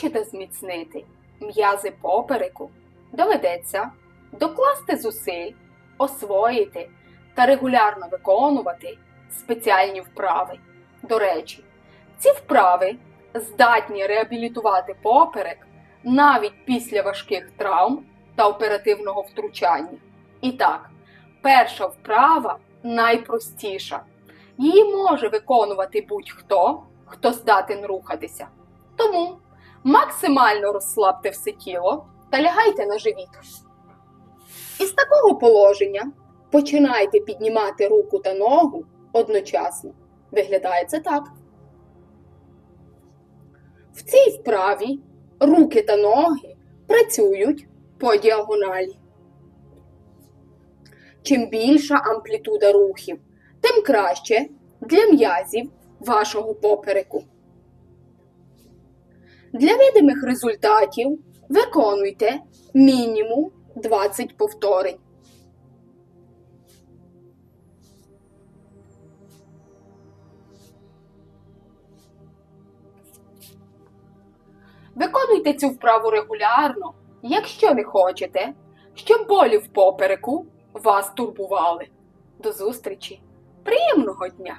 Хочете зміцнити м'язи попереку? Доведеться докласти зусиль, освоїти та регулярно виконувати спеціальні вправи. До речі, ці вправи здатні реабілітувати поперек навіть після важких травм та оперативного втручання. І так, перша вправа найпростіша. Її може виконувати будь-хто, хто здатен рухатися. Тому максимально розслабте все тіло та лягайте на живіт. Із такого положення починайте піднімати руку та ногу одночасно. Виглядає це так. В цій вправі руки та ноги працюють по діагоналі. Чим більша амплітуда рухів, тим краще для м'язів вашого попереку. Для видимих результатів виконуйте мінімум 20 повторень. Виконуйте цю вправу регулярно, якщо не хочете, щоб болі в попереку вас турбували. До зустрічі! Приємного дня!